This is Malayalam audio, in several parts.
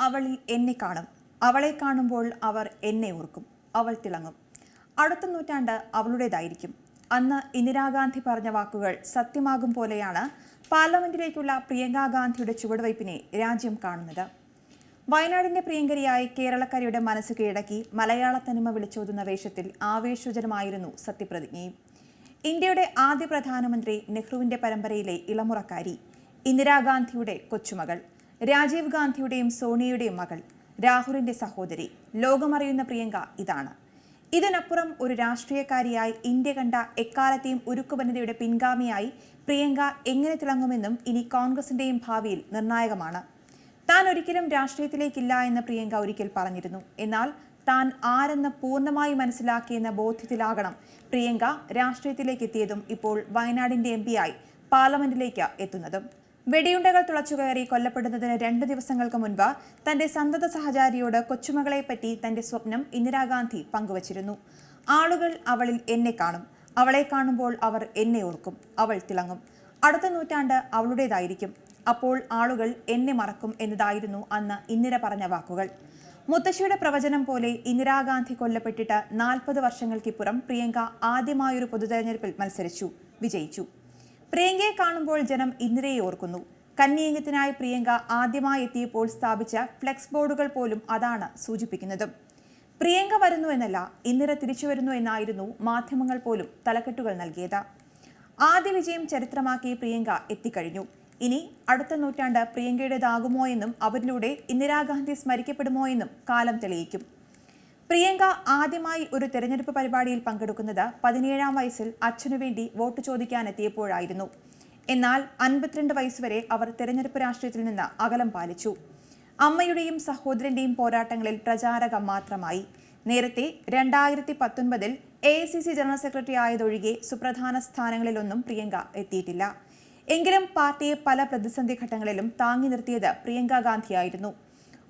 അവളിൽ എന്നെ കാണും. അവളെ കാണുമ്പോൾ അവർ എന്നെ ഓർക്കും. അവൾ തിളങ്ങും. അടുത്ത നൂറ്റാണ്ട് അവളുടേതായിരിക്കും. അന്ന് ഇന്ദിരാഗാന്ധി പറഞ്ഞ വാക്കുകൾ സത്യമാകും പോലെയാണ് പാർലമെന്റിലേക്കുള്ള പ്രിയങ്കാ ഗാന്ധിയുടെ ചുവടുവയ്പ്പിനെ രാജ്യം കാണുന്നത്. വയനാടിന്റെ പ്രിയങ്കരിയായി കേരളക്കരയുടെ മനസ്സ് കീഴടക്കി മലയാള തനിമ വിളിച്ചോതുന്ന വേഷത്തിൽ ആവേശജനമായിരുന്നു സത്യപ്രതിജ്ഞയും ഇന്ത്യയുടെ ആദ്യ പ്രധാനമന്ത്രി നെഹ്റുവിന്റെ പരമ്പരയിലെ ഇളമുറക്കാരി ഇന്ദിരാഗാന്ധിയുടെ കൊച്ചുമകൾ. രാജീവ് ഗാന്ധിയുടെയും സോണിയയുടെയും മകൾ രാഹുലിന്റെ സഹോദരി. ലോകമറിയുന്ന പ്രിയങ്ക ഇതാണ്. ഇതിനപ്പുറം ഒരു രാഷ്ട്രീയക്കാരിയായി ഇന്ത്യ കണ്ട എക്കാലത്തെയും ഉരുക്കുവനിതയുടെ പിൻഗാമിയായി പ്രിയങ്ക എങ്ങനെ തിളങ്ങുമെന്നും ഇനി കോൺഗ്രസിന്റെയും ഭാവിയിൽ നിർണായകമാണ്. താൻ ഒരിക്കലും രാഷ്ട്രീയത്തിലേക്കില്ല എന്ന് പ്രിയങ്ക ഒരിക്കൽ പറഞ്ഞിരുന്നു. എന്നാൽ താൻ ആരെന്ന് പൂർണമായി മനസ്സിലാക്കിയെന്ന ബോധ്യത്തിലാകണം പ്രിയങ്ക രാഷ്ട്രീയത്തിലേക്ക് എത്തിയതും ഇപ്പോൾ വയനാടിന്റെ എം പിയായി പാർലമെന്റിലേക്ക് എത്തുന്നതും. വെടിയുണ്ടകൾ തുളച്ചുകയറി കൊല്ലപ്പെടുന്നതിന് രണ്ട് ദിവസങ്ങൾക്ക് മുൻപ് തന്റെ സന്തത സഹചാരിയോട് കൊച്ചുമകളെപ്പറ്റി തന്റെ സ്വപ്നം ഇന്ദിരാഗാന്ധി പങ്കുവച്ചിരുന്നു. ആളുകൾ അവളിൽ എന്നെ കാണും. അവളെ കാണുമ്പോൾ അവർ എന്നെ ഓർക്കും. അവൾ തിളങ്ങും. അടുത്ത നൂറ്റാണ്ട് അവളുടേതായിരിക്കും. അപ്പോൾ ആളുകൾ എന്നെ മറക്കും എന്നതായിരുന്നു അന്ന് ഇന്ദിര പറഞ്ഞ വാക്കുകൾ. മുത്തശ്ശിയുടെ പ്രവചനം പോലെ ഇന്ദിരാഗാന്ധി കൊല്ലപ്പെട്ടിട്ട് നാൽപ്പത് വർഷങ്ങൾക്കിപ്പുറം പ്രിയങ്ക ആദ്യമായൊരു പൊതുതെരഞ്ഞെടുപ്പിൽ മത്സരിച്ചു. വിജയിച്ചു. പ്രിയങ്കയെ കാണുമ്പോൾ ജനം ഇന്ദിരയെ ഓർക്കുന്നു. കന്നിയംഗത്തിനായി പ്രിയങ്ക ആദ്യമായി എത്തിയപ്പോൾ സ്ഥാപിച്ച ഫ്ലെക്സ് ബോർഡുകൾ പോലും അതാണ് സൂചിപ്പിക്കുന്നത്. പ്രിയങ്ക വരുന്നു എന്നല്ല ഇന്ദിര തിരിച്ചു വരുന്നു എന്നായിരുന്നു മാധ്യമങ്ങൾ പോലും തലക്കെട്ടുകൾ നൽകിയത്. ആദ്യ വിജയം ചരിത്രമാക്കി പ്രിയങ്ക എത്തിക്കഴിഞ്ഞു. ഇനി അടുത്ത നൂറ്റാണ്ട് പ്രിയങ്കയുടേതാകുമോ എന്നും അവരിലൂടെ ഇന്ദിരാഗാന്ധി സ്മരിക്കപ്പെടുമോ എന്നും കാലം തെളിയിക്കും. പ്രിയങ്ക ആദ്യമായി ഒരു തെരഞ്ഞെടുപ്പ് പരിപാടിയിൽ പങ്കെടുക്കുന്നത് പതിനേഴാം വയസ്സിൽ അച്ഛനു വേണ്ടി വോട്ട് ചോദിക്കാനെത്തിയപ്പോഴായിരുന്നു. എന്നാൽ അൻപത്തിരണ്ട് വയസ്സുവരെ അവർ തെരഞ്ഞെടുപ്പ് രാഷ്ട്രീയത്തിൽ നിന്ന് അകലം പാലിച്ചു. അമ്മയുടെയും സഹോദരന്റെയും പോരാട്ടങ്ങളിൽ പ്രചാരക മാത്രമായി. നേരത്തെ രണ്ടായിരത്തി പത്തൊൻപതിൽ A I C C general secretary ആയതൊഴികെ സുപ്രധാന സ്ഥാനങ്ങളിലൊന്നും പ്രിയങ്ക എത്തിയിട്ടില്ല. എങ്കിലും പാർട്ടിയെ പല പ്രതിസന്ധി ഘട്ടങ്ങളിലും താങ്ങി നിർത്തിയത് പ്രിയങ്ക ഗാന്ധിയായിരുന്നു.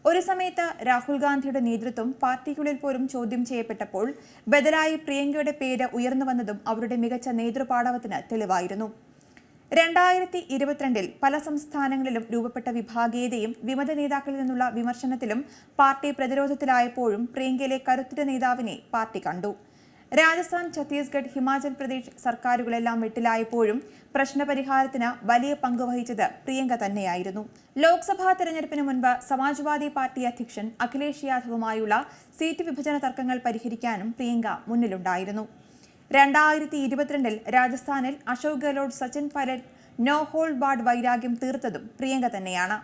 ഒരു സമയത്ത് രാഹുൽ ഗാന്ധിയുടെ നേതൃത്വം പാർട്ടിക്കുള്ളിൽ പോലും ചോദ്യം ചെയ്യപ്പെട്ടപ്പോൾ ബദലായി പ്രിയങ്കയുടെ പേര് ഉയർന്നു വന്നതും അവരുടെ മികച്ച നേതൃപാടവത്തിന് തെളിവായിരുന്നു. രണ്ടായിരത്തി ഇരുപത്തിരണ്ടിൽ പല സംസ്ഥാനങ്ങളിലും രൂപപ്പെട്ട വിഭാഗീയതയും വിമത നേതാക്കളിൽ നിന്നുള്ള വിമർശനത്തിലും പാർട്ടി പ്രതിരോധത്തിലായപ്പോഴും പ്രിയങ്കയിലെ കരുത്തുറ്റ നേതാവിനെ പാർട്ടി കണ്ടു. രാജസ്ഥാൻ ഛത്തീസ്ഗഡ് ഹിമാചൽ പ്രദേശ് സർക്കാരുകളെല്ലാം വിട്ടിലായപ്പോഴും പ്രശ്നപരിഹാരത്തിന് വലിയ പങ്ക് വഹിച്ചത് പ്രിയങ്ക തന്നെയായിരുന്നു. ലോക്സഭാ തെരഞ്ഞെടുപ്പിന് മുൻപ് സമാജ്വാദി പാർട്ടി അധ്യക്ഷൻ അഖിലേഷ് യാദവുമായുള്ള സീറ്റ് വിഭജന തർക്കങ്ങൾ പരിഹരിക്കാനും പ്രിയങ്ക മുന്നിലുണ്ടായിരുന്നു. രണ്ടായിരത്തി ഇരുപത്തിരണ്ടിൽ രാജസ്ഥാനിൽ Ashok Gehlot Sachin Pilot no hold barred വൈരാഗ്യം തീർത്തതും പ്രിയങ്ക തന്നെയാണ്.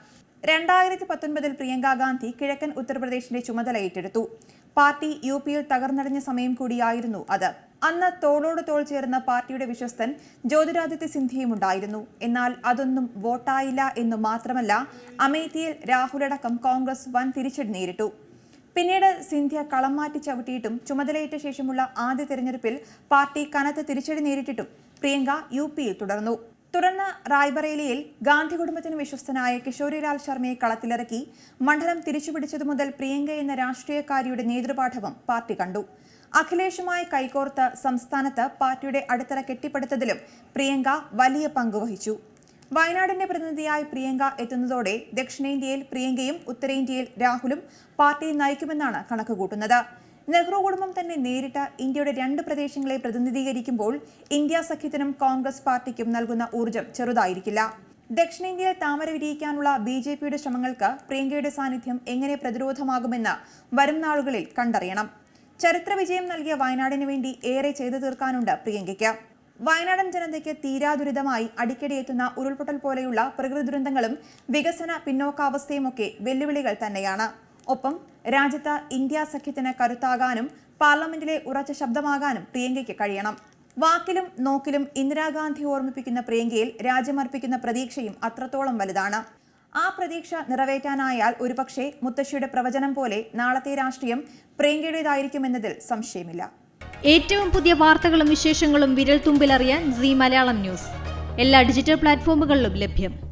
രണ്ടായിരത്തി പത്തൊൻപതിൽ പ്രിയങ്ക ഗാന്ധി കിഴക്കൻ ഉത്തർപ്രദേശിന്റെ ചുമതല ഏറ്റെടുത്തു. പാർട്ടി യു പിയിൽ തകർന്നടഞ്ഞ സമയം കൂടിയായിരുന്നു അത്. അന്ന് തോളോട് തോൾ ചേർന്ന പാർട്ടിയുടെ വിശ്വസ്തൻ ജ്യോതിരാദിത്യ സിന്ധ്യയും ഉണ്ടായിരുന്നു. എന്നാൽ അതൊന്നും വോട്ടായില്ല എന്നു മാത്രമല്ല അമേത്തിയിൽ രാഹുലടക്കം കോൺഗ്രസ് വൻ തിരിച്ചടി നേരിട്ടു. പിന്നീട് സിന്ധ്യ കളം മാറ്റി ചവിട്ടിയിട്ടും ചുമതലയേറ്റ ശേഷമുള്ള ആദ്യ തെരഞ്ഞെടുപ്പിൽ പാർട്ടി കനത്ത തിരിച്ചടി നേരിട്ടിട്ടും പ്രിയങ്ക യു പിയിൽ തുടർന്നു. തുടർന്ന് റായ്ബറേലിയിൽ ഗാന്ധി കുടുംബത്തിന് വിശ്വസ്തനായ കിഷോരിലാൽ ശർമ്മയെ കളത്തിലിറക്കി മണ്ഡലം തിരിച്ചുപിടിച്ചതു മുതൽ പ്രിയങ്ക എന്ന രാഷ്ട്രീയക്കാരിയുടെ നേതൃപാഠവും പാർട്ടി കണ്ടു. അഖിലേഷുമായി കൈകോർത്ത് സംസ്ഥാനത്ത് പാർട്ടിയുടെ അടിത്തറ കെട്ടിപ്പടുത്തതിലും പ്രിയങ്ക വലിയ പങ്കുവഹിച്ചു വയനാടിന്റെ പ്രതിനിധിയായി പ്രിയങ്ക എത്തുന്നതോടെ ദക്ഷിണേന്ത്യയിൽ പ്രിയങ്കയും ഉത്തരേന്ത്യയിൽ രാഹുലും പാർട്ടിയെ നയിക്കുമെന്നാണ് കണക്കുകൂട്ടുന്നത്. നെഹ്റു കുടുംബം തന്നെ നേരിട്ട ഇന്ത്യയുടെ രണ്ട് പ്രദേശങ്ങളെ പ്രതിനിധീകരിക്കുമ്പോൾ ഇന്ത്യ സഖ്യത്തിനും കോൺഗ്രസ് പാർട്ടിക്കും നൽകുന്ന ഊർജം ചെറുതായിരിക്കില്ല. ദക്ഷിണേന്ത്യയിൽ താമര വിരിയിക്കാനുള്ള ബി ജെ പിയുടെ ശ്രമങ്ങൾക്ക് പ്രിയങ്കയുടെ സാന്നിധ്യം എങ്ങനെ പ്രതിരോധമാകുമെന്ന് വരും നാളുകളിൽ കണ്ടറിയണം. ചരിത്ര വിജയം നൽകിയ വയനാടിന് വേണ്ടി ഏറെ ചെയ്തു തീർക്കാനുണ്ട് പ്രിയങ്കയ്ക്ക്. വയനാടൻ ജനതയ്ക്ക് തീരാദുരിതമായി അടിക്കടി എത്തുന്ന ഉരുൾപൊട്ടൽ പോലെയുള്ള പ്രകൃതി ദുരന്തങ്ങളും വികസന പിന്നോക്കാവസ്ഥയുമൊക്കെ വെല്ലുവിളികൾ തന്നെയാണ്. ഒപ്പം രാജ്യത്ത് ഇന്ത്യ സഖ്യത്തിന് കരുത്താകാനും പാർലമെന്റിലെ ഉറച്ച ശബ്ദമാകാനും പ്രിയങ്കയ്ക്ക് കഴിയണം. വാക്കിലും നോക്കിലും ഇന്ദിരാഗാന്ധി ഓർമ്മിപ്പിക്കുന്ന പ്രിയങ്കയിൽ രാജ്യമർപ്പിക്കുന്ന പ്രതീക്ഷയും അത്രത്തോളം വലുതാണ്. ആ പ്രതീക്ഷ നിറവേറ്റാനായാൽ ഒരുപക്ഷെ മുത്തശ്ശിയുടെ പ്രവചനം പോലെ നാളത്തെ രാഷ്ട്രീയം പ്രിയങ്കയുടേതായിരിക്കുമെന്നതിൽ സംശയമില്ല. ഏറ്റവും പുതിയ വാർത്തകളും വിശേഷങ്ങളും വിരൽ തുമ്പിലറിയാൻ സി മലയാളം ന്യൂസ്. എല്ലാ ഡിജിറ്റൽ പ്ലാറ്റ്ഫോമുകളിലും ലഭ്യം.